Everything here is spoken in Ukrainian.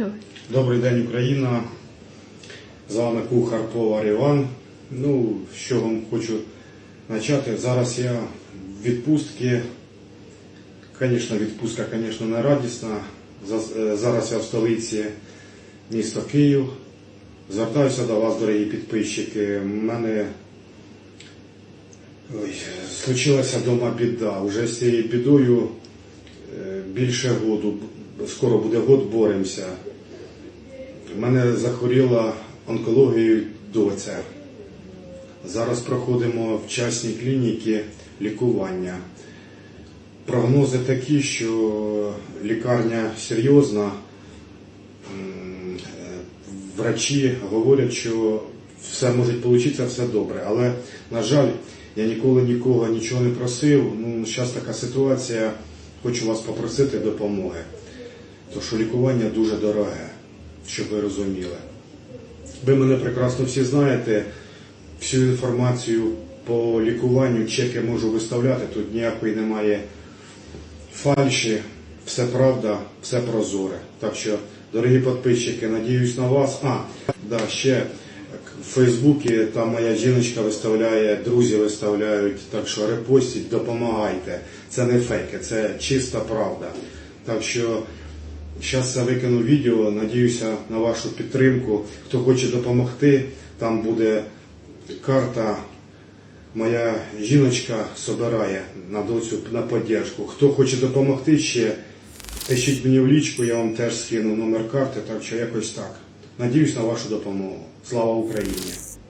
Давай. Добрий день, Україна. З вами кухар повар Іван. Ну, з чого хочу почати. Зараз я в відпустці. Звісно, відпустка, звісно, не радісна. Е, Зараз я в столиці міста Київ. Звертаюся до вас, дорогі підписчики. У мене ой, случилася вдома біда. Уже з цією бідою е, більше году, скоро буде год, боремося. У мене захворіла онкологією доця. Зараз проходимо в частній клініці лікування. Прогнози такі, що лікарня серйозна. Е, Врачі говорять, що все може вийти, все добре. Але, на жаль, я ніколи нікого нічого не просив. Ну, зараз така ситуація, хочу вас попросити допомоги. То що лікування дуже дороге, щоб ви розуміли. Ви мене прекрасно всі знаєте, всю інформацію по лікуванню, чеки можу виставляти, тут ніякої немає фальші, все правда, все прозоре. Так що, дорогі підписчики, надіюсь на вас. А, да, ще в Фейсбуці там моя жіночка виставляє, друзі виставляють, так що репостіть, допомагайте. Це не фейки, це чиста правда. Так що зараз я викину відео, надіюся на вашу підтримку. Хто хоче допомогти, там буде карта. Моя жіночка собирає на доцю на поддержку. Хто хоче допомогти ще, пишіть мені в лічку, я вам теж скину номер карти, так що якось так. Надіюсь на вашу допомогу. Слава Україні!